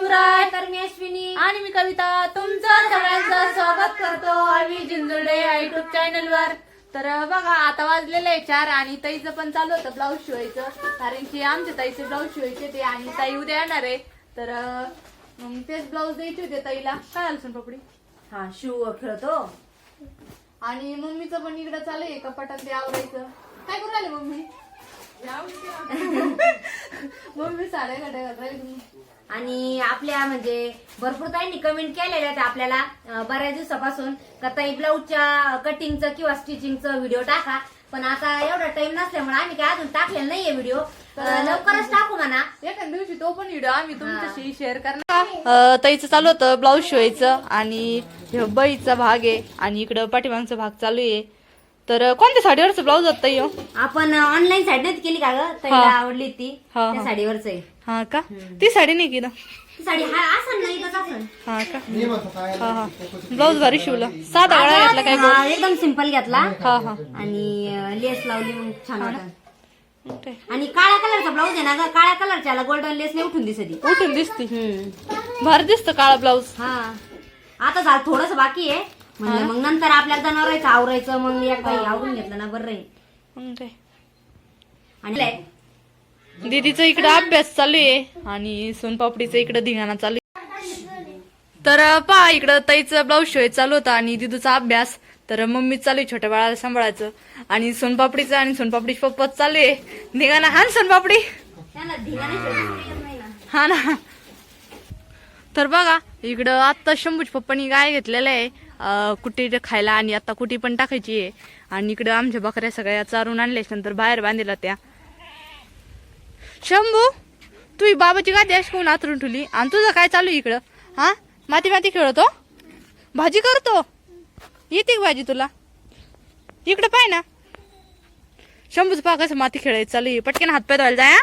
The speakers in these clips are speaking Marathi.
शिवराय तर मी अश्विनी आणि मी कविता तुमचं सगळ्यांचं स्वागत करतो आम्ही जिंजुर्डे युट्यूब चॅनल वर. तर बघा आता वाजलेलं आहे चार आणि ताईचं पण चालू होतं ब्लाऊज शिवायचं. कारण की आमच्या ताईचे ब्लाऊज शिवायचे ते आणि ताई उद्या येणार आहे. तर मग तेच ब्लाऊज द्यायचे होते ताईला. काय आलं पपडी? हा शिव खेळतो. आणि मम्मीचं पण इकडं चालू आहे कपाटात ते आवरायचं. काय करू राहिले मम्मी? मम्मी साड्या घड्या घालून राहिली. आणि आपल्या म्हणजे भरपूर ताईंनी कमेंट केलेल्या आहेत आपल्याला. बऱ्याच दिवसापासून. का ताई ब्लाऊजच्या कटिंगचं किंवा स्टिचिंगचं व्हिडिओ टाका. पण आता एवढा टाइम नसल्यामुळे आम्ही काय अजून टाकलेला नाहीये व्हिडिओ लवकरच टाकू म्हणा. एखाद्या दिवशी तो पण व्हिडिओ आम्ही तुमच्याशी शेअर करणार. ताईचं चालू होतं ब्लाऊज शिवायचं आणि हे बईचा भाग आहे आणि इकडं पाठीमागचा भाग चालू आहे. तर कोणत्या साडीवरचं ब्लाऊज होतं ताई हो? आपण ऑनलाईन नाही केली का ग? ताईला. आवडली ती. त्या साडीवरच आहे. हा का? ती साडी नाही की ना? ती साडी हा असं नाही इथंच असन हा का? हा हा. ब्लाऊज भारी शिवला. साधा गळा घेतला काय हा, एकदम सिंपल घेतला. हा हा. आणि लेस लावली मग छान. आणि काळ्या कलरचा ब्लाऊज आहे ना ग? काळ्या कलरच्या गोल्डन लेस नाही उठून दिसत उठून दिसती. हम्म. भारी दिसतं काळा ब्लाऊज. हा. आता झालं थोडस बाकी आहे. म्हणजे मग नंतर आपल्याला जनावरायचं आवरायचं मग एकदा हे आवरून घेतलं ना बरं राहील मग आणि लय. दीदीचा इकडं अभ्यास चालू आहे आणि सोनपापडीचा इकडं धिंगाणा चालू आहे. तर पहा इकडं ताईचं ब्लाऊज शिवाय चालू होता आणि दिदूचा अभ्यास. तर मम्मी चालू आहे छोट्या बाळाला सांभाळायचं. आणि सोनपापडीचं आणि सोनपापडीची पप्पा चालू आहे. धिंगाणा हा ना सोनपापडी? हा ना. तर बघा इकडं आत्ता शंभूच पप्पानी गाय घेतलेलं आहे. कुठे कुटी खायला आणि आता कुटी पण टाकायची आहे. आणि इकडं आमच्या बकऱ्या सगळ्या चारून आणल्याच्या नंतर बाहेर बांधलेल्या त्या. शंभू तू बाबाची गादी अशी कोण आतरून ठेवली? आणि तुझं काय चालू आहे इकडं? हा? माती माती खेळतो? भाजी करतो? येते भाजी तुला? इकडं पाय ना. शंभूच पा कसं माती खेळायचं चालू आहे. पटकन हात पाय धुवायला जाय हा?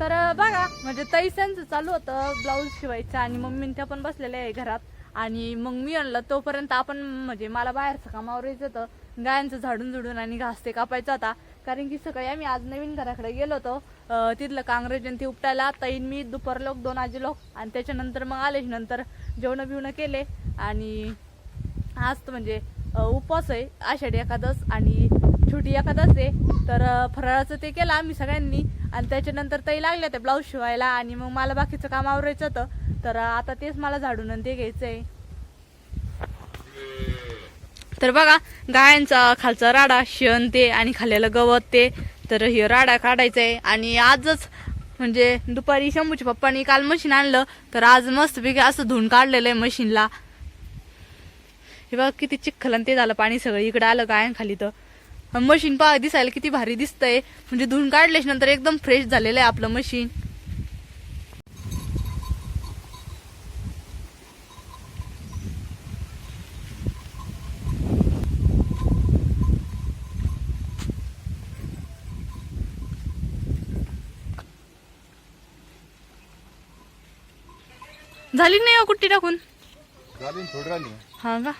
तर बघा म्हणजे तैसांचं चालू होतं ब्लाऊज शिवायचं आणि मम्मी त्या पण बसलेल्या आहे घरात. आणि मग मी आणलं तोपर्यंत आपण म्हणजे मला बाहेरचं कामावर यायचं होतं. गायांचं झाडून झुडून आणि घास ते कापायचं होता. कारण की सकाळी आम्ही आज नवीन घराकडे गेलो होतो. तिथलं काँग्रेस जयंती उपटायला ताईन मी दुपार लोक दोन आजी लोक. आणि त्याच्यानंतर मग आले नंतर जेवण बिवणं केले. आणि आज म्हणजे उपवास आहे. आषाढी एकादस आणि छोटी एकादस आहे. तर फराळाचं ते केलं आम्ही सगळ्यांनी. आणि त्याच्यानंतर ताई लागल्या त्या ब्लाऊज शिवायला आणि मग मला बाकीचं काम आवरायचं होतं. तर आता तेच मला झाडून ते घ्यायचं आहे तर बघा गायांचा खालचा राडा शेण ते आणि खाल्लेलं गवत ते तर हे राडा काढायचा आहे आणि आजच म्हणजे दुपारी शंभूच्या पप्पानी काल मशीन आणलं तर आज मस्तपैकी असं धुवून काढलेलं आहे मशीनला. हे बघा किती चिखल आणि ते झालं पाणी सगळं. इकडे आलं गायांखाली तर. मशीन पहा दिसायला किती भारी दिसतंय. म्हणजे धुवून काढल्याच्या नंतर एकदम फ्रेश झालेलं आहे आपलं मशीन. झाली नाही हो कुट्टी टाकून? झाली थोडी राहिली हा का?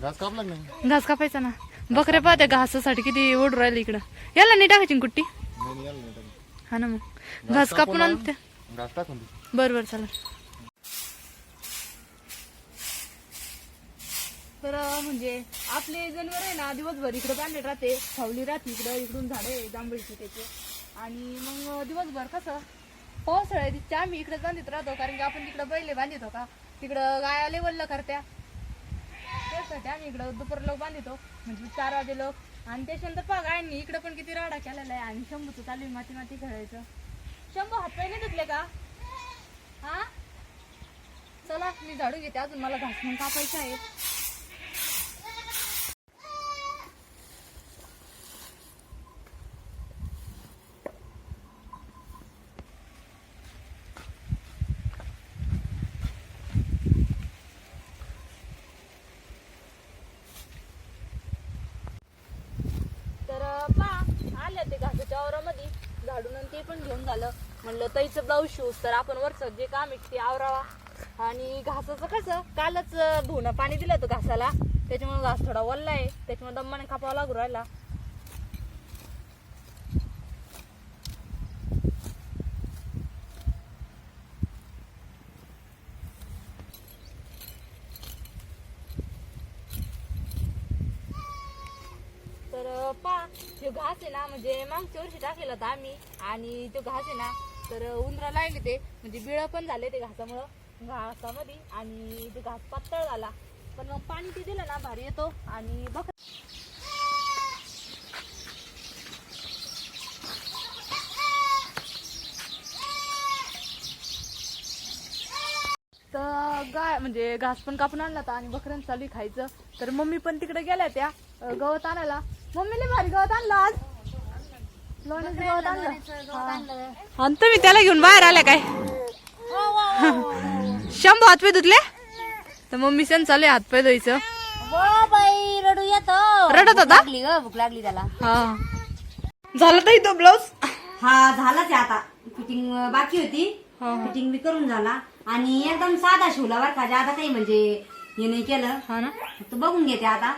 घास कापला का नाही घास कापायचा ना. बकऱ्या पाहत्या घासासाठी किती ओढू राहिले इकडं. याला नाही टाकायची ना कुट्टी? नाही नाही, यायला नाही टाकलं. हा ना मग. घास कापून आणते. घास टाकून दे. बर बर चालेल तर म्हणजे आपले जनावर आहे ना दिवसभर इकडे बांधले राहते. सावली राहते इकडं इकडून झाडे जांभळीचे त्याचे आणि मग दिवसभर कसं पावसाळ्यात तिथे आम्ही इकडे बांधित राहतो कारण की आपण तिकडं बैले बांधित हो का तिकडं गाया लेवलला करत्या. त्यासाठी आम्ही इकडं दुपार लोक बांधितो हो. म्हणजे चार वाजे लोक. आणि त्याच्यानंतर पहा गायांनी इकडं पण किती राडा केलेला आहे. आणि शंभूचं चालू आहे माती माती खेळायचं. शंभू हात पहिले नाही धुतले का? हा? चला मी झाडू घेते अजून. मला घास म्हणून कापायचं आहे तर पा आल्या ते घासाच्या आवरामध्ये. झाडून आणि ते पण घेऊन झालं. म्हणलं ताईचं ब्लाऊज शूज तर आपण वरचं जे काम आहे ते आवरावा. आणि घासाचं कसं कालच धुणं पाणी दिलं होतं घासाला. त्याच्यामुळे घास थोडा वल्ला आहे त्याच्यामुळे दम्माने कापावा लागू राहिला. तर पा तो घास आहे ना म्हणजे मागच्या वर्षी टाकलेला होता आम्ही. आणि तो घास आहे ना तर उंदरा लागले ते. म्हणजे बिळ पण झाले ते घासामुळं घासामध्ये. आणि ते घास पातळ झाला. पण मग पाणी ते दिलं ना भारी येतो. आणि बघ तर गाय म्हणजे घास पण कापून आणला होता आणि बकऱ्यां चालू खायचं. तर मम्मी पण तिकडे गेल्या त्या गवत आणायला. मम्मीने भारी गवत आणलं आज. लोण्याचं गवत आणलं. हा. आणि तुम्ही त्याला घेऊन बाहेर आल्या काय? शंभू हातपाय धुतले तर मम्मी सण चालू आहे हातपाय धुवायचं बाई रडू येतो. रडत होता? लागली ग भूक लागली त्याला. हा. झालं तर तो ब्लाऊज? हा झालाच आहे आता. फिटिंग बाकी होती. हा, हा. फिटिंग बी करून झाला. आणि एकदम साधा शिवला बरं का आता काही म्हणजे हे नाही केलं. हा ना? तर बघून घेते आता.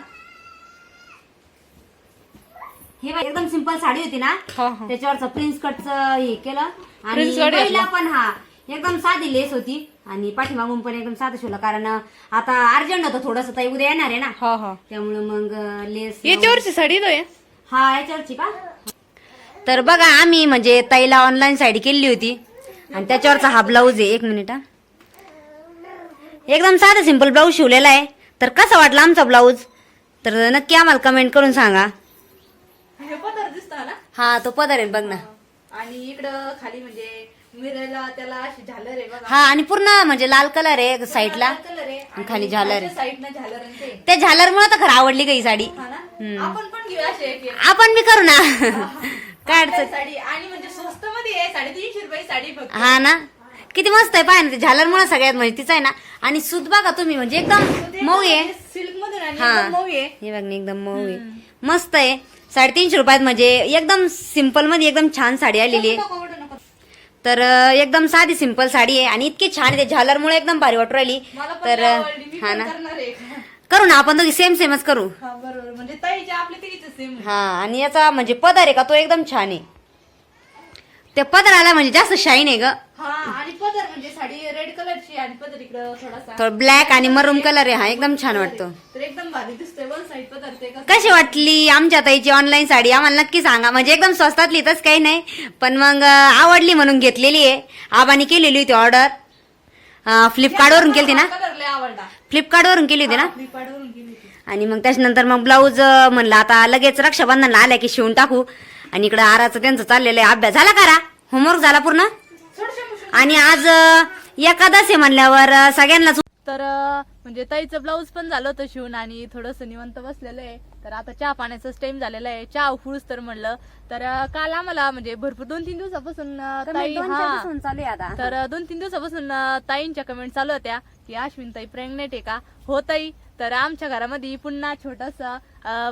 हे बघ, एकदम सिंपल साडी होती ना? हा हा. त्याच्यावरचं प्रिन्स कटचं हे केलं. आणि घेतलं. पण हा एकदम साधी लेस होती. आणि पाठीमागून पण एकदम साधं शिवलं कारण आता अर्जंट होतं थोडस ताई उद्या येणार आहे ना? हा हा. त्यामुळे मग लेस याच्यावरची साडी तो आहे. हा याच्यावरची का? तर बघा आम्ही म्हणजे ताईला ऑनलाईन साडी केली होती. आणि त्याच्यावरचा हा ब्लाऊज आहे. एक मिनिट हा. एकदम साधा सिंपल ब्लाऊज शिवलेला आहे. तर कसा वाटला आमचा ब्लाऊज तर नक्की आम्हाला कमेंट करून सांगा. हे पदर दिसतो ना? हा तो पदर आहे बघ ना. आणि इकडं खाली म्हणजे मिरायला त्याला अशी झालर आहे बघा. हा आणि पूर्ण म्हणजे लाल कलर आहे साईडला. कलर आहे. आणि खाली झालर आहे. साईडनं झालर ते. त्या झालरमुळे तर खरं आवडली का ही साडी. हा ना. आपण पण घेऊ असे एक एक. आपण बी करू ना. काय आपल्या अडचण साडी. आणि म्हणजे स्वस्त मध्ये आहे साडेतीनशे रुपये साडी फक्त. हा ना. किती मस्त आहे पाय ना ते झालरमुळे सगळ्यात म्हणजे तिचा आहे ना. आणि सूत बघा तुम्ही म्हणजे एकदम मऊ आहे. सिल्क मधून आणि हा. एकदम मऊ आहे. हे बघ ना एकदम मऊ आहे. मस्त आहे. साडेतीनशे रुपयात म्हणजे एकदम सिंपलमध्ये एकदम छान साडी आलेली आहे. तर एकदम साधी सिंपल साडी आहे आणि इतकी छान आहे झालरमुळे एकदम भारी वाटू राहिली. तर हा ना. करू ना आपण दोघी सेम सेमच करू. हा म्हणजे हा आणि याचा म्हणजे पदर आहे का तो एकदम छान आहे. त्या पदराला म्हणजे जास्त शाईन आहे ग. आणि पदर म्हणजे साडी रेड कलरची आणि पदर इकडं थोडासा ब्लॅक आणि मरून कलर आहे. हा एकदम छान वाटतो. एकदम कशी वाटली आमच्या ताईची ऑनलाईन साडी? आम्हाला नक्की सांगा. म्हणजे एकदम स्वस्तातली तर काही नाही. पण मग आवडली म्हणून घेतलेली आहे. आबानी केलेली होती ऑर्डर फ्लिपकार्टवरून केली ना? फ्लिपकार्टवरून केली होती ना? आणि मग त्याच्यानंतर मग ब्लाऊज म्हणलं आता लगेच रक्षाबंधनला आल्या की शिवून टाकू. आणि इकडं आराचं त्यांचं चाललेलं आहे. अभ्यास झाला करा होमवर्क झाला पूर्ण? आणि आज अं, एकादश आहे म्हणल्यावर सगळ्यांनाच तर म्हणजे ताईचं ब्लाऊज पण झालं होतं शिवून आणि थोडस निवंत बसलेलं आहे. तर आता चहा पाण्याचाच टाइम झालेला आहे. चहा उफुळूच तर म्हणलं. तर काल आम्हाला म्हणजे भरपूर दोन तीन दिवसापासून अं, ताई हा. चालू आहे आता. तर दोन तीन दिवसापासून ताईंच्या कमेंट चालू होत्या की अश्विन ताई प्रेग्नेंट आहे का? हो ताई. तर आमच्या घरामध्ये पुन्हा छोटस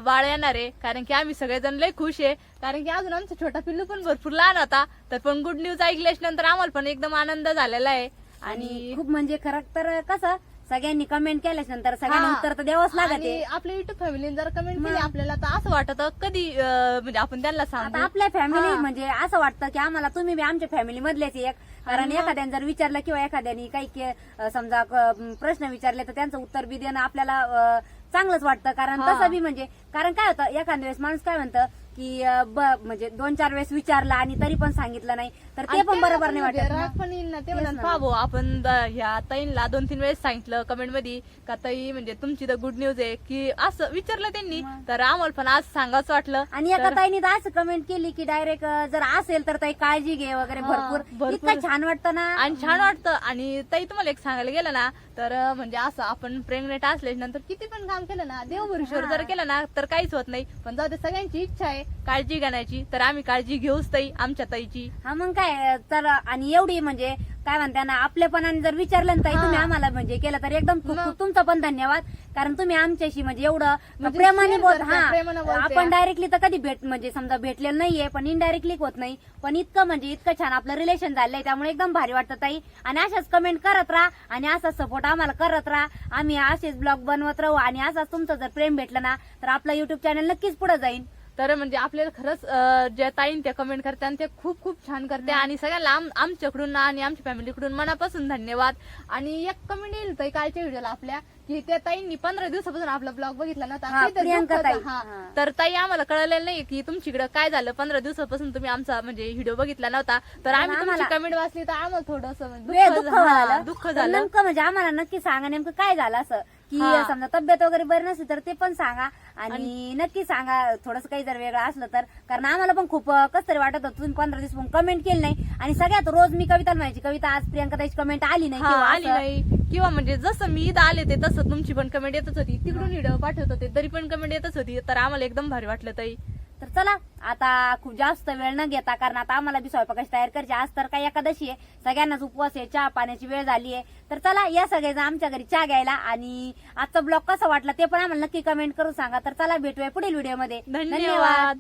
बाळ येणार आहे. कारण की आम्ही सगळेजण लय खुश आहे. कारण की अजून आमचा छोटा पिल्लू पण भरपूर लहान होता. तर पण गुड न्यूज ऐकल्याच्या नंतर आम्हाला पण एकदम आनंद झालेला आहे. आणि खूप म्हणजे खरं तर कसं सगळ्यांनी कमेंट केल्याच्यानंतर सगळ्यांना हा. उत्तर तर द्यावंच लागत आणि आपल्या युट्यूब फॅमिलीने जर कमेंट केली आपल्याला तर असं वाटत कधी अं, म्हणजे आपण त्यांना आता सांगू आपल्या फॅमिली. म्हणजे असं वाटतं की आम्हाला तुम्ही बी आमच्या फॅमिली मधलेच एक कारण एखाद्याने जर विचारलं किंवा एखाद्याने काही के- अं, समजा क- प्रश्न विचारले तर त्यांचं उत्तर बी देणं आपल्याला अं, चांगलंच वाटतं कारण. तसं बी म्हणजे कारण काय होतं एखाद्या वेळेस माणूस काय म्हणतं की म्हणजे दोन चार वेळेस विचारलं आणि तरी पण सांगितलं नाही तर ते पण बरोबर नाही म्हणजे वाटत राग. पण येईल ना ते तेच म्हणतात ना. "पहा भाऊ आपण द- ह्या ताईंला दोन तीन वेळेस सांगितलं कमेंटमध्ये का ताई म्हणजे तुमची तर गुड न्यूज आहे. की असं विचारलं त्यांनी तर आम्हाला पण आज सांगावंच वाटलं. आणि एका तर- ताईने तर असं कमेंट केली की डायरेक्ट जर असेल तर ताई काळजी घे वगैरे हा, भरपूर. भरपूर. इतकं छान वाटतं ना. आणि छान वाटतं. आणि ताई तुम्हाला एक सांगायला गेलं ना तर अं, म्हणजे असं आपण प्रेग्नेंट असल्याच्या नंतर किती पण काम केलं ना देवभरीश्वर जर केलं ना तर काहीच होत नाही. पण जाऊ दे सगळ्यांची इच्छा आहे. काळजी घेण्याची तर आम्ही काळजी घेऊच ताई आमच्या ताईची. हा मग काय तर आणि एवढी म्हणजे काय म्हणते ना आपल्यापणाने जर विचारलं ताई हा. तुम्ही आम्हाला म्हणजे केलं तर एकदम खूप मग. खूप तुमचं पण धन्यवाद. कारण तुम्ही आमच्याशी म्हणजे एवढं म्हणजे प्रेमाने share बोल हा. प्रेमानं. आपण डायरेक्टली तर कधी भेट म्हणजे समजा भेटलेलं नाहीये पण इनडायरेक्टली होत नाही. पण इतकं म्हणजे इतकं छान आपलं रिलेशन झालंय त्यामुळे एकदम भारी वाटतं ताई. आणि अशाच कमेंट करत राहा आणि असाच सपोर्ट आम्हाला करत राहा. आम्ही असेच ब्लॉग बनवत राहू आणि असाच तुमचं जर प्रेम भेटलं ना तर आपलं युट्यूब चॅनल नक्कीच पुढे जाईल तर म्हणजे आपल्याला खरंच ज्या ताईन त्या कमेंट करते आणि ते खूप खूप छान करते आणि सगळ्यांना आम- आमच्याकडून आणि आमच्या फॅमिलीकडून मनापासून धन्यवाद. आणि एक कमेंट येईल ताई कालच्या व्हिडिओला आपल्या की त्या ताईंनी पंधरा दिवसापासून आपला ब्लॉग बघितला नव्हता. हा. तर ताई आम्हाला कळलेलं नाही की तुमच्याकडे काय झालं. पंधरा दिवसापासून तुम्ही आमचा म्हणजे व्हिडिओ बघितला नव्हता. तर आम्ही तुमची कमेंट वाचली तर आम्हाला थोडस वेळ दुःख झालं. दुःख तर झालं. नेमकं म्हणजे आम्हाला नक्की सांगा नेमकं काय झालं असं? की. समजा तब्येत वगैरे बरी नसली तर ते पण सांगा. आणि नक्की सांगा थोडस काही जर वेगळं असलं तर. कारण आम्हाला पण खूप कस तरी वाटत होतं तुम्ही पंधरा दिवस कमेंट केली नाही. आणि सगळ्यात रोज मी कविता म्हणायची कविता आज प्रियंका ताईची कमेंट आली नाही हा, किंवा आली असं. नाही. किंवा म्हणजे जसं मी इथं आले ते तसं तुमची पण कमेंट येतच होती. तिकडून व्हिडिओ पाठवत होते तरी पण कमेंट येतच होती. तर आम्हाला एकदम भारी वाटलं ताई. तर चला आता खूप जास्त वेळ न घेता कारण आता आम्हाला बी स्वयंपाकाची तयार करायची आज तर काही एकादशी आहे. सगळ्यांनाच उपवास आहे चहा पाण्याची वेळ झाली आहे. तर चला या सगळेजण आमच्या घरी चहा घ्यायला आणि आजचा ब्लॉग कसा वाटला ते पण आम्हाला नक्की कमेंट करून सांगा. तर चला भेटूया पुढील व्हिडिओमध्ये धन्यवाद.